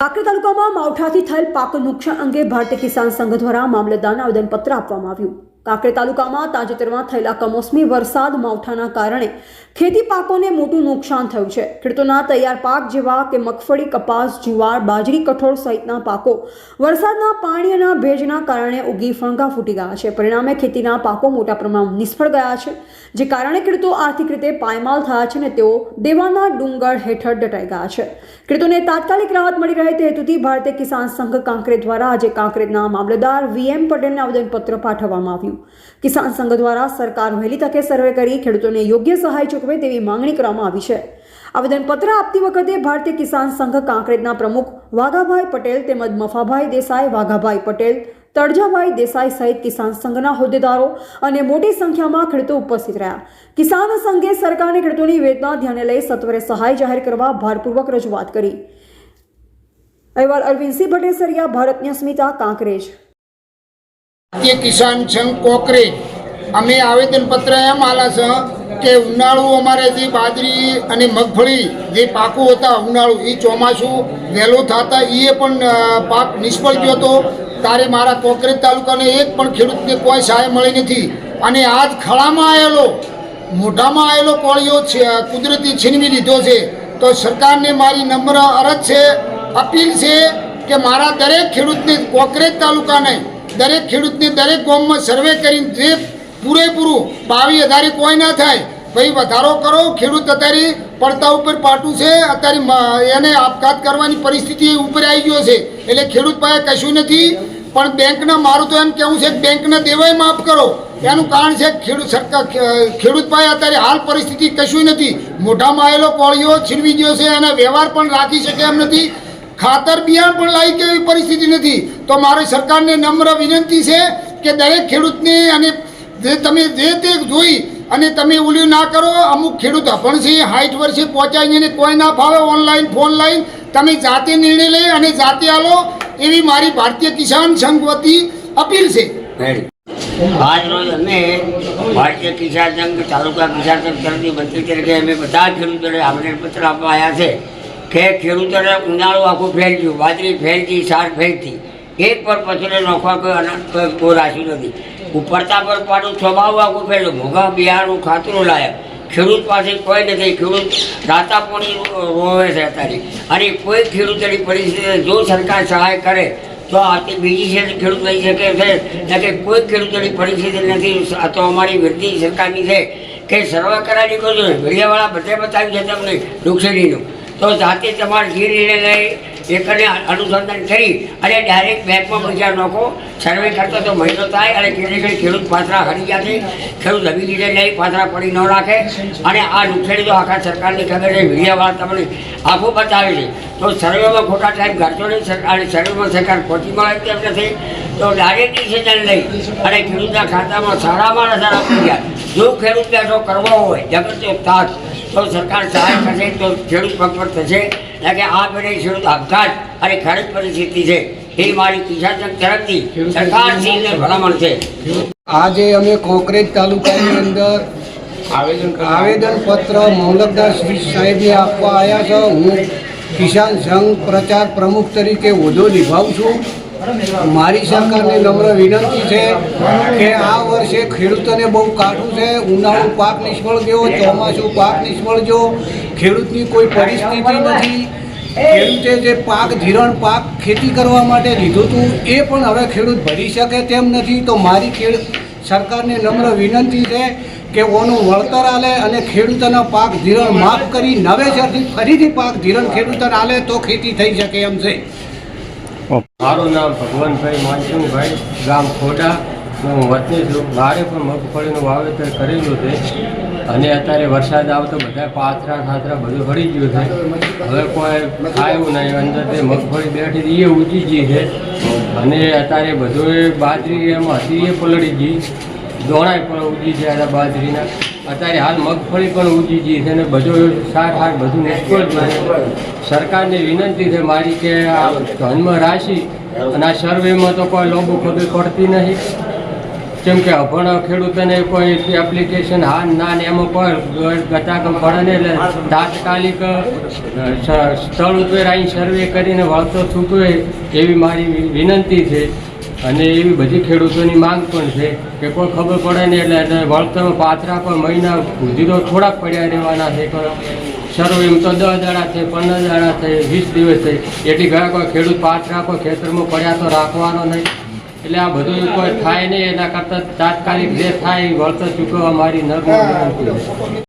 કાંકરેજ તાલુકામાં માવઠાથી થયેલ પાક નુકસાન અંગે ભારતીય કિસાન સંઘ દ્વારા મામલતદારને આવેદનપત્ર આપવામાં આવ્યું. કાંકરી તાલુકામાં તાજેતરમાં થયેલા કમોસમી વરસાદ માવઠાના કારણે ખેતી પાકોને મોટું નુકસાન થયું છે. ખેડૂતોના તૈયાર પાક જેવા કે મગફળી, કપાસ જુવાર બાજરી, કઠોળ સહિતના પાકો વરસાદના પાણી અને ભેજના કારણે ઉગી ફણગા ફૂટી ગયા છે. પરિણામે ખેતીના પાકો મોટા પ્રમાણમાં નિષ્ફળ ગયા છે, જે કારણે ખેડૂતો આર્થિક રીતે પાયમાલ થયા છે અને તેઓ દેવાના ડુંગર હેઠળ દટાઈ ગયા છે. ખેડૂતોને તાત્કાલિક રાહત મળી રહે તે હેતુથી ભારતીય કિસાન સંઘ કાંકરેજ દ્વારા આજે કાંકરેજના મામલતદાર વીએમ પટેલને આવેદનપત્ર પાઠવવામાં આવ્યું. કિસાન સંઘ દ્વારા સરકાર વહેલી તકે સર્વે કરી ખેડૂતોને યોગ્ય સહાય ચૂકવે તેવી માંગણી કરવામાં આવી છે. આવેદનપત્ર આપતી વખતે ભારતીય કિસાન સંઘ કાંકરેજના પ્રમુખ વાઘાભાઈ પટેલ તેમજ મફાભાઈ દેસાઈ, વાઘાભાઈ પટેલ, તળજાભાઈ દેસાઈ સહિત કિસાન સંઘના હોદ્દેદારો અને મોટી સંખ્યામાં ખેડૂતો ઉપસ્થિત રહ્યા. કિસાન સંઘે સરકારને ખેડૂતોની વેદના ધ્યાને લઈ સત્વરે સહાય જાહેર કરવા ભારપૂર્વક રજૂઆત કરી. અહેવાલ અરવિંદસિંહ ભટ્ટેસરિયા ભારતની અસ્મિતા કાંકરેજ. ભારતીય કિસાન સંઘ કોકરેજ. અમે આવેદનપત્ર એમ આલા કે ઉનાળુ અમારે જે બાજરી અને મગફળી જે પાકો હતા ઉનાળુ એ ચોમાસું વહેલું થતા એ પણ પાક નિષ્ફળ ગયો હતો. તારે મારા કોકરેજ તાલુકાને એક પણ ખેડૂતને કોઈ સહાય મળી નથી. અને આજ ખળામાં આવેલો, મોઢામાં આવેલો કોળીઓ કુદરતી છીનવી લીધો છે. તો સરકારને મારી નમ્ર અરજ છે, અપીલ છે કે મારા દરેક ખેડૂતને કોકરેજ તાલુકાને, દરેક ખેડૂતને દરેક ગામમાં સર્વે કરીને જે પૂરેપૂરું બાવી અધારે કોઈ ના થાય. ભાઈ, વધારો કરો, ખેડૂત અત્યારે પડતા ઉપર પાટું છે. અત્યારે એને આપઘાત કરવાની પરિસ્થિતિ ઉપર આવી ગયો છે. એટલે ખેડૂત પાસે કશું નથી. પણ બેંકના મારું તો એમ કહેવું છે બેંકના દેવાય માફ કરો. એનું કારણ છે ખેડૂત સરકાર ખેડૂત પાસે અત્યારે હાલ પરિસ્થિતિ કશું નથી. મોઢામાં આવેલો કોળીઓ છીનવી ગયો છે. એના વ્યવહાર પણ રાખી શકે એમ નથી. ખાતર બિયારણ પણ લાવી કે એવી પરિસ્થિતિ નથી. તો મારી સરકારને નમ્ર વિનંતી છે કે દરેક ખેડૂતને અને જે તમે જે તે જોઈ અને તમે ઓલું ના કરો, અમુક ખેડૂત અભણ છે હાઈટ વર્ષે પહોંચાઈને કોઈ ના ફાવે ઓનલાઈન ફોન લાઈન તમે જાતે નિર્ણય લઈ અને જાતે આલો, એવી મારી ભારતીય કિસાન સંઘ વતી અપીલ છે. આજ રોજ અમે ભારતીય કિસાન સંઘ, તાલુકા કિસાન સંઘ તરફની મંત્રી તરીકે અમે બધા ખેડૂતોને આવેદનપત્ર આપવા આવ્યા છે કે ખેડૂતોને ઉનાળું આખું ફેલ ગયું બાજરી ફેલ ગઈ સાર ફેલ ગઈ એક પર પછીને નોખવા કોઈ અનાજ, કોઈ કોઈ નથી. ઉપરતા પર પાડું સ્વભાવ આખું ફેલું મોઘા બિહારનું ખાતરું લાયક. ખેડૂત પાસે કોઈ નથી. ખેડૂત રાતા પોણી રોવે છે અત્યારે. અને કોઈ ખેડૂતની પરિસ્થિતિ જો સરકાર સહાય કરે, તો આથી બીજી છે ખેડૂત લઈ શકે છે. કે કોઈ ખેડૂતોની પરિસ્થિતિ નથી. આ તો અમારી વૃદ્ધિ સરકારની છે કે સર્વે કરાવી કહું છું. મીડિયાવાળા બધે બતાવ્યું છે તમને નુકસાનીનું. તો જાતે તમારે જે નિર્ણય લઈ એકને અનુસંધાન કરી અને ડાયરેક્ટ બેંકમાં પૈસા નાખો. સર્વે કરતો તો મહિનો થાય અને કેટલી ઘડી ખેડૂત પાથરા હરી છે? ખેડૂત નવી રીતે નહીં પાથરા પડી ન રાખે. અને આ નુકસાની તો આખા સરકારની ખબર છે. મીડિયાવાળા તમને આખું બતાવે છે. તો સર્વેમાં ખોટા ટાઈમ ઘટતો નહીં સરકાર સર્વેમાં સરકાર ખોટી મળે તેમ નથી તો ડાયરેક્ટ ડિસિઝન લઈ અને ખેડૂતના ખાતામાં સારામાં સારા પૈસા. જો ખેડૂત બેઠો કરવો હોય જબરદસ્ત તાત તો સરકાર સહાય થશે તો ખેડૂત પગપર થશે. એટલે કે આ પેઢી ખેડૂત આપઘાત અને ખરીદ પરિસ્થિતિ છે. એ મારી કિસાન તરફથી સરકારશ્રીને ભલામણ છે. આજે અમે કોકરેજ તાલુકાની અંદર આવેદનપત્ર પત્ર શ્રી સાહેબને આપવા આવ્યા છો. હું કિસાન સંઘ પ્રચાર પ્રમુખ તરીકે હોદ્દો નિભાવું છું. મારી સરકારને નમ્ર વિનંતી છે કે આ વર્ષે ખેડૂતોને બહુ કાઢું છે. ઉનાળુ પાક નિષ્ફળ ગયો, ચોમાસું પાક નિષ્ફળ ગયો. ખેડૂતની કોઈ પરિસ્થિતિ નથી. ખેડૂતે જે પાક ધિરણ પાક ખેતી કરવા માટે લીધું હતું, એ પણ હવે ખેડૂત ભરી શકે તેમ નથી. તો મારી ખેડ, સરકારને નમ્ર વિનંતી છે કે ઓનું વળતર આલે અને ખેડૂતોના પાક ધિરણ માફ કરી નવેસરથી ફરીથી પાક ધિરણ ખેડૂતોને આલે તો ખેતી થઈ શકે એમ છે. મારું નામ ભગવાનભાઈ માનસિંહભાઈ, ગામ ખોડા. હું વતની છું. મારે પણ મગફળીનું વાવેતર કરેલું છે. અને અત્યારે વરસાદ આવતો બધા પાથરા ખાતરા બધું ભરી ગયું છે. હવે કોઈ ખાયું નહીં. અંદર તે મગફળી બેઠી એ ઊંચી ગઈ છે. અને અત્યારે બધું બાજરી એમાં હતી એ પલળી ગઈ. દોણાય પણ ઉજી છે બાજરીના. અત્યારે હાલ મગફળી પણ ઉજી ગઈ છે અને બધું સાર હાર બધું નિષ્ફળ ગયું સરકારને વિનંતી છે મારી કે આ ધનમાં રાશિ અને આ સર્વેમાં તો કોઈ લોબો ખબર પડતી નહીં. કેમ કે અભણ ખેડૂતોને કોઈ એપ્લિકેશન હા ના ને એમાં પણ ગતાક પડે ને એટલે તાત્કાલિક સ્થળ ઉપર અહીં સર્વે કરીને વળતો છૂટવે એવી મારી વિનંતી છે. અને એવી બધી ખેડૂતોની માંગ પણ છે કે કોઈ ખબર પડે ને એટલે એને વળતર પાત્રા પણ મહિના સુધી તો થોડાક પડ્યા રહેવાના છે. સર્વે એમ તો દસ દાડા છે, પંદર દાડા છે, વીસ દિવસ છે. એટલી ઘણા કોઈ ખેડૂત પાત્રા કોઈ ખેતરમાં પડ્યા તો રાખવાનો નહીં. એટલે આ બધું કોઈ થાય નહીં, એના કરતાં તાત્કાલિક જે થાય વળતર ચૂકવવા મારી નર્મ